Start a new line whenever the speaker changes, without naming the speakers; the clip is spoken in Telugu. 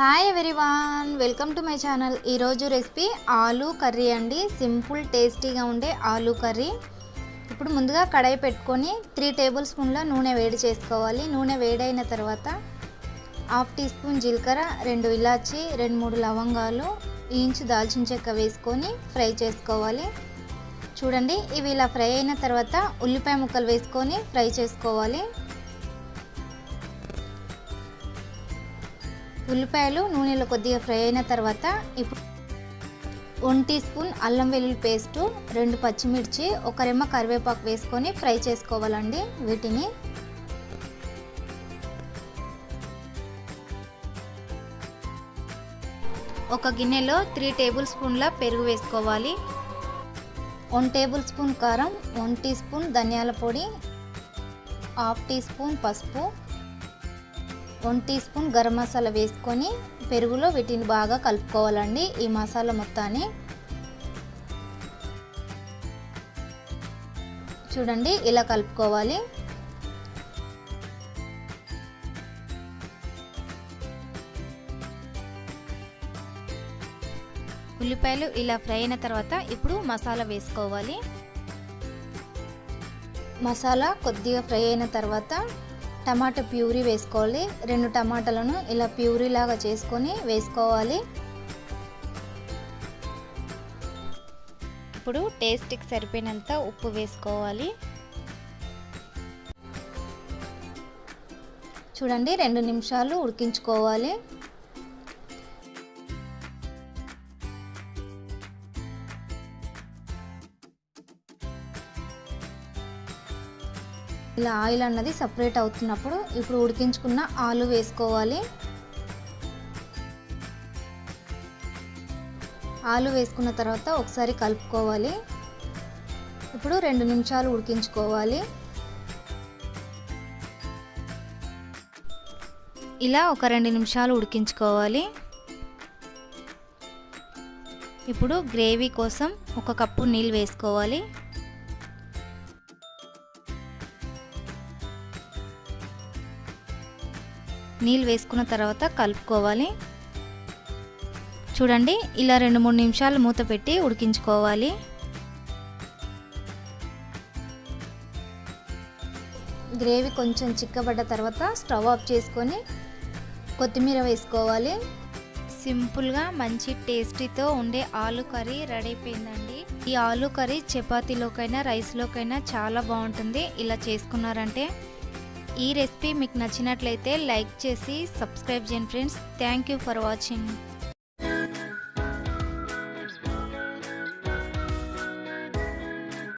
Hi everyone welcome to my channel ఈరోజు రెసిపీ ఆలూ కర్రీ అండి. సింపుల్ టేస్టీగా ఉండే ఆలూ కర్రీ. ఇప్పుడు ముందుగా కడాయి పెట్టుకొని త్రీ టేబుల్ స్పూన్ల నూనె వేడి చేసుకోవాలి. నూనె వేడైన తర్వాత హాఫ్ టీ స్పూన్ జీలకర్ర రెండు ఇలాచి రెండు మూడు లవంగాలు ఇంచు దాల్చిన చెక్క వేసుకొని ఫ్రై చేసుకోవాలి. చూడండి ఇవి ఇలా ఫ్రై అయిన తర్వాత ఉల్లిపాయ ముక్కలు వేసుకొని ఫ్రై చేసుకోవాలి. ఉల్లిపాయలు నూనెలో కొద్దిగా ఫ్రై అయిన తర్వాత ఇప్పుడు వన్ టీ స్పూన్ అల్లం వెల్లుల్లి పేస్టు రెండు పచ్చిమిర్చి ఒక రెమ్మ కరివేపాకు వేసుకొని ఫ్రై చేసుకోవాలండి వీటిని. ఒక గిన్నెలో త్రీ టేబుల్ స్పూన్ల పెరుగు వేసుకోవాలి. వన్ టేబుల్ స్పూన్ కారం వన్ టీ స్పూన్ ధనియాల పొడి హాఫ్ టీ స్పూన్ పసుపు one teaspoon garam masala వేసుకొని పెరుగులో వీటిని బాగా కలుపుకోవాలండి ఈ మసాలా మొత్తాన్ని. చూడండి ఇలా కలుపుకోవాలి. ఉల్లిపాయలు ఇలా ఫ్రై అయిన తర్వాత ఇప్పుడు మసాలా వేసుకోవాలి. మసాలా కొద్దిగా ఫ్రై అయిన తర్వాత టమాటా ప్యూరీ వేసుకోవాలి. రెండు టమాటాలను ఇలా ప్యూరీ లాగా చేసుకొని వేసుకోవాలి. ఇప్పుడు టేస్ట్కి సరిపోయినంత ఉప్పు వేసుకోవాలి. చూడండి రెండు నిమిషాలు ఉడికించుకోవాలి. ఇలా ఆయిల్ అన్నది సపరేట్ అవుతున్నప్పుడు ఇప్పుడు ఉడికించుకున్న ఆలు వేసుకోవాలి. ఆలు వేసుకున్న తర్వాత ఒకసారి కలుపుకోవాలి. ఇప్పుడు రెండు నిమిషాలు ఉడికించుకోవాలి. ఇలా ఒక రెండు నిమిషాలు ఉడికించుకోవాలి. ఇప్పుడు గ్రేవీ కోసం ఒక కప్పు నీళ్ళు వేసుకోవాలి. నీళ్ళు వేసుకున్న తర్వాత కలుపుకోవాలి. చూడండి ఇలా రెండు మూడు నిమిషాలు మూత పెట్టి ఉడికించుకోవాలి. గ్రేవీ కొంచెం చిక్కబడ్డ తర్వాత స్టవ్ ఆఫ్ చేసుకొని కొత్తిమీర వేసుకోవాలి. సింపుల్గా మంచి టేస్టీతో ఉండే ఆలు కర్రీ రెడీ అయిపోయిందండి. ఈ ఆలు కర్రీ చపాతీలోకైనా రైస్లోకైనా చాలా బాగుంటుంది. ఇలా చేసుకున్నారంటే ఈ రెసిపీ మీకు నచ్చినట్లయితే లైక్ చేసి సబ్స్క్రైబ్ చేయండి friends. Thank you for watching.